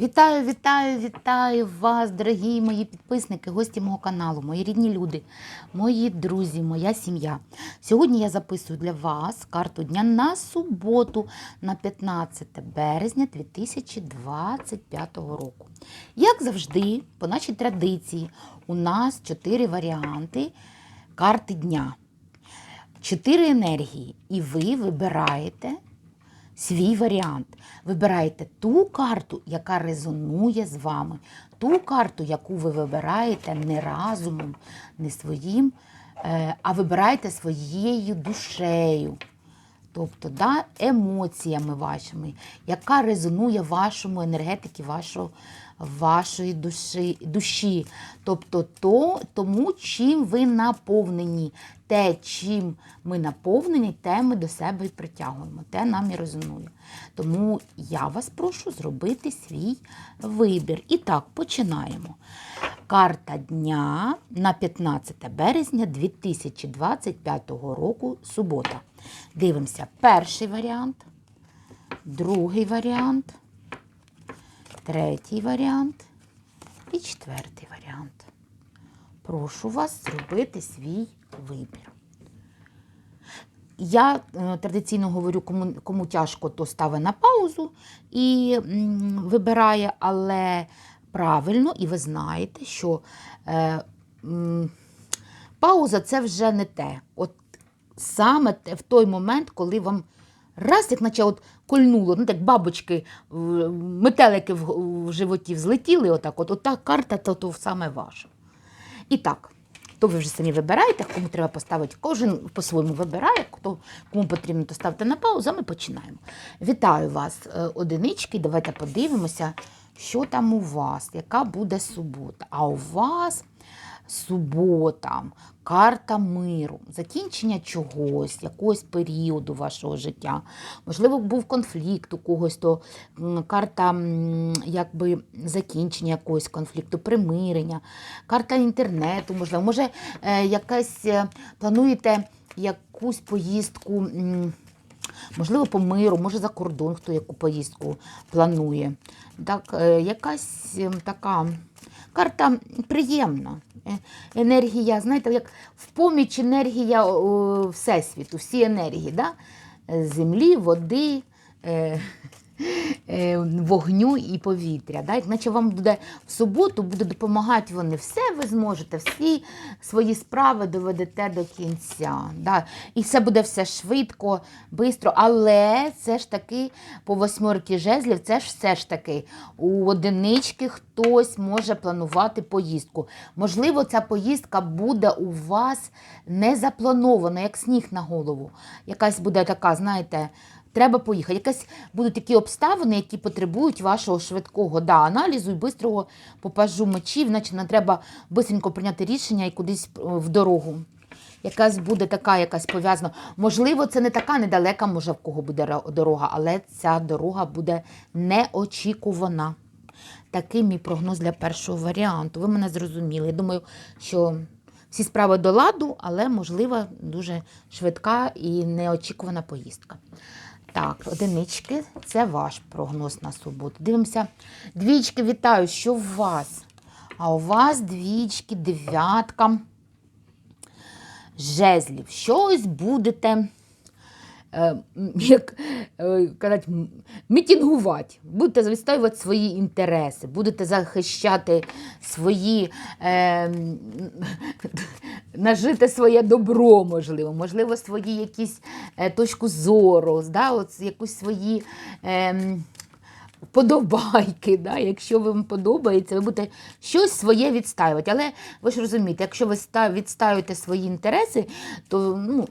Вітаю, вітаю, вітаю вас, дорогі мої підписники, гості мого каналу, мої рідні люди, мої друзі, моя сім'я. Сьогодні я записую для вас карту дня на суботу, на 15 березня 2025 року. Як завжди, по нашій традиції, у нас чотири варіанти карти дня. Чотири енергії, і ви вибираєте свій варіант. Вибираєте ту карту, яка резонує з вами, ту карту, яку ви вибираєте не разумом, не своїм, е, а вибираєте своєю душею. Тобто да, емоціями вашими, яка резонує вашому енергетиці, вашого, вашої душі, душі. Тобто то, тому, чим ви наповнені. Те, чим ми наповнені, те ми до себе і притягуємо, те нам і резонує. Тому я вас прошу зробити свій вибір. І так, починаємо. Карта дня на 15 березня 2025 року, субота. Дивимося перший варіант, другий варіант, третій варіант і четвертий варіант. Прошу вас зробити свій вибір. Я е, традиційно говорю, кому, кому тяжко, то ставить на паузу і м, вибирає, але правильно, і ви знаєте, що е, м, пауза це вже не те. От саме в той момент, коли вам раз, як наче от кольнуло, ну так бабочки, метелики в, в животі взлетіли, отак, от, от та карта, то, то саме ваша. І так, то ви вже самі вибираєте, кому треба поставити, кожен по-своєму вибирає, хто, кому потрібно, то ставте на паузу, а ми починаємо. Вітаю вас, е, одинички. Давайте подивимося, що там у вас, яка буде субота. А у вас субота, карта миру, закінчення чогось, якогось періоду вашого життя. Можливо, був конфлікт у когось, то карта якби закінчення якогось конфлікту, примирення, карта інтернету, можливо, може, е, якась е, плануєте якусь поїздку. Можливо, по миру, може за кордон, хто яку поїздку планує. Так, е, якась така карта приємна. Е, Енергія, знаєте, як в поміч енергія Всесвіту, всі енергії, да? Е, землі, води. Е, вогню і повітря. Да? Як наче вам буде в суботу буде допомагати вони. Все ви зможете, всі свої справи доведете до кінця. Да? І все буде все швидко, швидко, але це ж таки по восьмерки жезлів, це ж все ж таки у одинички хтось може планувати поїздку. Можливо, ця поїздка буде у вас не запланована, як сніг на голову. Якась буде така, знаєте, Треба поїхати. Якась будуть такі обставини, які потребують вашого швидкого да, аналізу і бистрого попажу мечів, значить нам треба бистренько прийняти рішення і кудись е, в дорогу. Якась буде така, якась пов'язана. Можливо, це не така недалека, може, в кого буде дорога, але ця дорога буде неочікувана. Такий мій прогноз для першого варіанту. Ви мене зрозуміли. Я думаю, що всі справи до ладу, але, можливо, дуже швидка і неочікувана поїздка. Так, одинички, це ваш прогноз на суботу. Дивимося. Двічки, вітаю, що у вас? А у вас двічки, дев'ятка жезлів. Щось будете, е, як е, казати, мітінгувати, будете відстоювати свої інтереси, будете захищати свої, е, нажити своє добро, можливо, можливо, свої якісь е, точку зору, да, от, якусь свої. Е, Подобайки, Вподобайки, да? якщо вам подобається, ви будете щось своє відстаювати. Але ви ж розумієте, якщо ви ста- відстаюєте свої інтереси, то ну,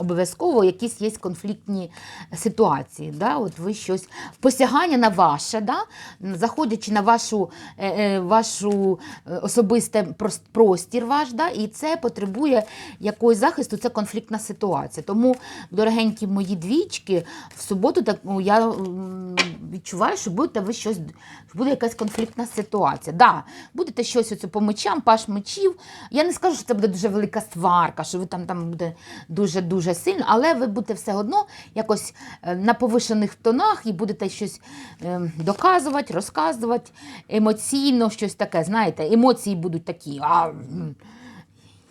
обов'язково якісь є конфліктні ситуації. Да? От ви щось посягання на ваше, да? заходячи на вашу, е, е, вашу е, особистий прос- простір ваш, да? і це потребує якогось захисту, це конфліктна ситуація. Тому, дорогенькі мої двічки, в суботу так, ну, я відчуваю, що будете ви щось, що буде якась конфліктна ситуація. Да, будете щось оце по мечам, паш мечів. Я не скажу, що це буде дуже велика сварка, що ви там, там буде дуже-дуже сильно, але ви будете все одно якось е, на повишених тонах і будете щось е, доказувати, розказувати емоційно, щось таке. Знаєте, емоції будуть такі. А,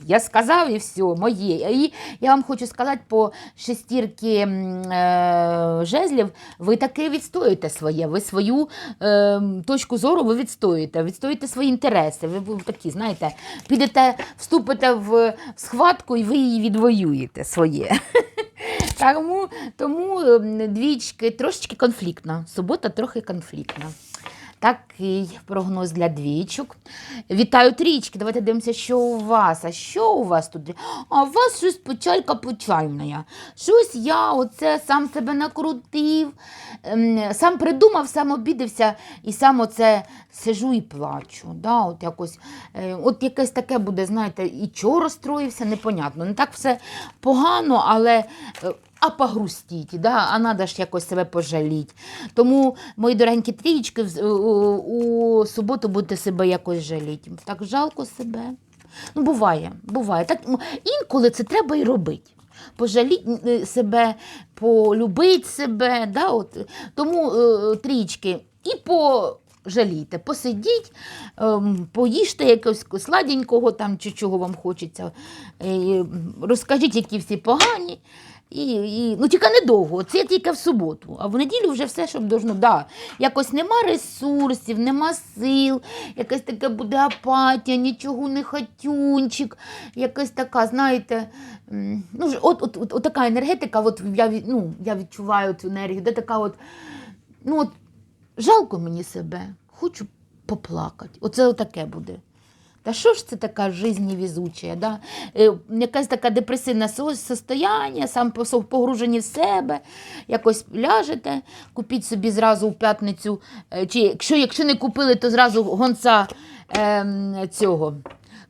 я сказав і все, моє. І я вам хочу сказати, по шестірки е, жезлів ви таки відстоїте своє, ви свою е, точку зору ви відстоїте, відстоїте свої інтереси. Ви, такі, знаєте, підете, вступите в схватку і ви її відвоюєте своє. Тому, тому ем, двічки трошечки конфліктна. Субота трохи конфліктна. Такий прогноз для двічок. Вітаю трічки. Давайте дивимося, що у вас. А що у вас тут? А у вас щось печалька печальна. Щось я оце сам себе накрутив, ем, сам придумав, сам обідався і сам оце сижу і плачу. Да, от, якось, е, от якесь таке буде, знаєте, і чого розстроївся, непонятно. Не так все погано, але. Е, а погрустіть, да? а треба ж якось себе пожаліти. Тому, мої дорогенькі трієчки, у, суботу будете себе якось жаліти. Так жалко себе. Ну, буває, буває. Так, інколи це треба і робити. Пожаліти себе, полюбити себе. Да? От. Тому е, трічки і пожалійте, посидіть, ем, поїжте якогось сладенького там, чи чого вам хочеться. Е, розкажіть, які всі погані. І, і, ну тільки недовго, це тільки в суботу, а в неділю вже все, щоб должно. Да, якось нема ресурсів, нема сил, якась така буде апатія, нічого не хотюнчик, якась така, знаєте, ну, от, от, от, от така енергетика, от я, ну, я відчуваю цю енергію, де така от, ну от, жалко мені себе, хочу поплакати. Оце таке буде. Та що ж це така жизнь невезуча, да? Е, якась така депресивне состояння, сам погружені в себе, якось ляжете, купіть собі зразу в п'ятницю, е, чи якщо, якщо не купили, то зразу гонца ем, цього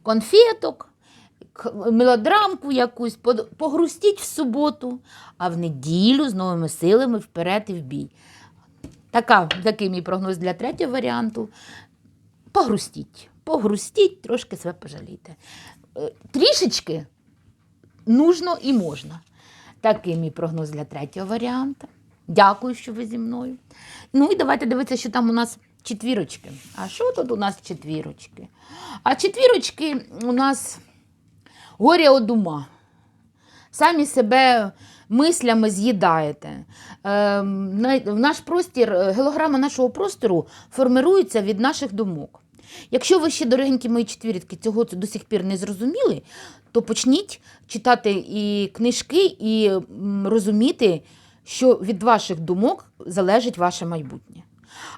конфеток, мелодрамку якусь, погрустіть в суботу, а в неділю з новими силами вперед і в бій. Така, такий мій прогноз для третього варіанту. Погрустіть, погрустіть, трошки себе пожалійте. Е, Трішечки нужно і можна. Такий мій прогноз для третього варіанту. Дякую, що ви зі мною. Ну і давайте дивитися, що там у нас четвірочки. А що тут у нас четвірочки? А четвірочки у нас горя од ума самі себе мислями з'їдаєте. Е, наш простір, е, гелограма нашого простору формирується від наших думок. Якщо ви ще, дорогенькі мої четвірітки, цього до сих пір не зрозуміли, то почніть читати і книжки, і розуміти, що від ваших думок залежить ваше майбутнє.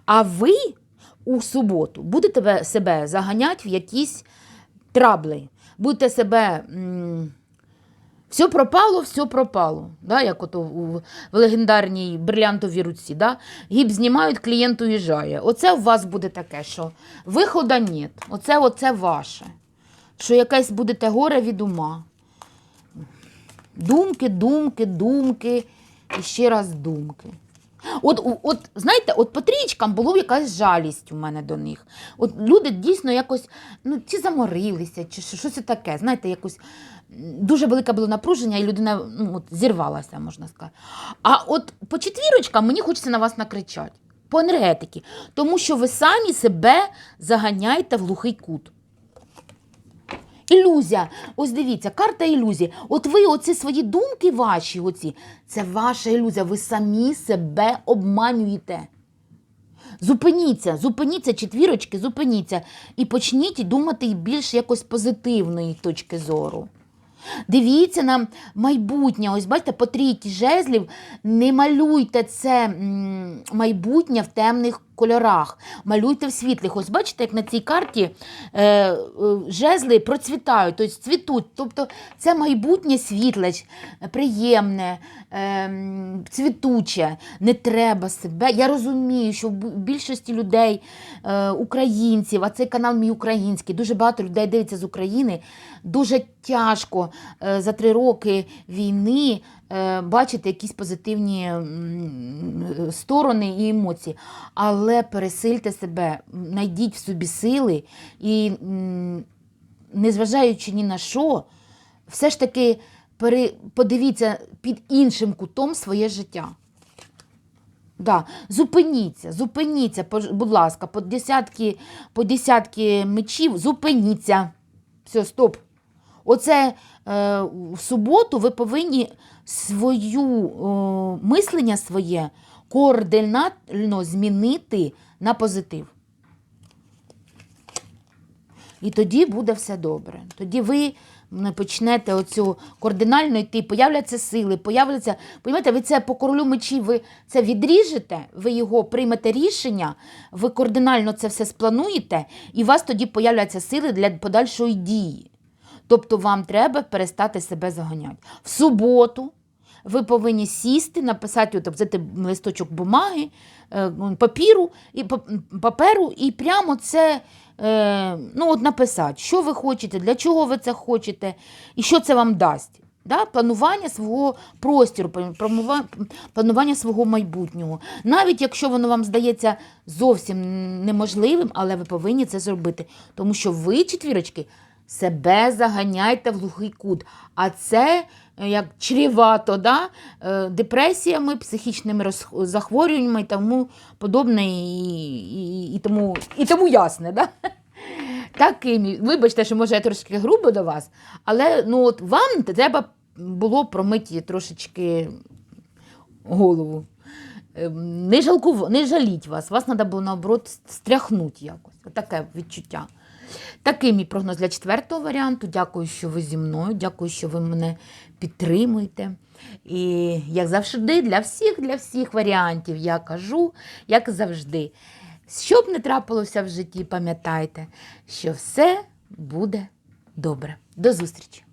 А ви у суботу будете себе заганяти в якісь трабли, будете себе. м, все пропало, все пропало. Да, як ото в, легендарній брилянтовій руці. Да? Гіп знімають, клієнт уїжджає. Оце у вас буде таке, що виходу ні. Оце, оце ваше. Що якесь будете горе від ума. Думки, думки, думки і ще раз думки. От, от знаєте, от по трічкам було якась жалість у мене до них. От люди дійсно якось ну, чи заморилися, чи щось таке. Знаєте, якось дуже велике було напруження, і людина ну, от, зірвалася, можна сказати. А от по четвірочкам мені хочеться на вас накричати. По енергетики. Тому що ви самі себе заганяєте в глухий кут. Ілюзія. Ось дивіться, карта ілюзії. От ви оці свої думки ваші, оці, це ваша ілюзія. Ви самі себе обманюєте. Зупиніться, зупиніться, четвірочки, зупиніться. І почніть думати більш якось позитивної точки зору. Дивіться на майбутнє. Ось бачите, по трійки жезлів не малюйте це майбутнє в темних кольорах. Малюйте в світлих. Ось бачите, як на цій карті е, е, жезли процвітають, тобто цвітуть. Тобто це майбутнє світле, приємне, е, цвітуче. Не треба себе. Я розумію, що в більшості людей, е, українців, а цей канал мій український, дуже багато людей дивиться з України. Дуже тяжко е, за три роки війни бачити якісь позитивні е, сторони і емоції. Але пересильте себе, знайдіть в собі сили і, незважаючи ні на що, все ж таки подивіться під іншим кутом своє життя. Да. Зупиніться, зупиніться, будь ласка, по десятки, по десятки мечів, зупиніться. Все, стоп. Оце е, в суботу ви повинні свою о, мислення своє координатно змінити на позитив. І тоді буде все добре. Тоді ви почнете оцю координально йти, появляться сили, появляться. Понімаєте, ви це по королю мечів, ви це відріжете, ви його приймете рішення, ви координально це все сплануєте, і у вас тоді появляться сили для подальшої дії. Тобто вам треба перестати себе заганяти. В суботу ви повинні сісти, написати, от, взяти листочок бумаги, е, папіру, і, паперу, і прямо це е, ну, от написати, що ви хочете, для чого ви це хочете, і що це вам дасть. Да? Планування свого простіру, планува- планування свого майбутнього. Навіть якщо воно вам здається зовсім неможливим, але ви повинні це зробити. Тому що ви, четвірочки, себе заганяйте в глухий кут. А це е, як чрівато, да? е, депресіями, психічними захворюваннями і тому подобне, і, і, і, тому, і тому ясне. Да? Таким, вибачте, що може я трошки грубо до вас, але ну, от вам треба було промити трошечки голову. Ем, Не, жалку, не жаліть вас, вас треба було наоборот стряхнути якось. Таке відчуття. Такий мій прогноз для четвертого варіанту. Дякую, що ви зі мною. Дякую, що ви мене підтримуєте. І як завжди, для всіх, для всіх варіантів я кажу, як завжди. Що б не трапилося в житті, пам'ятайте, що все буде добре. До зустрічі!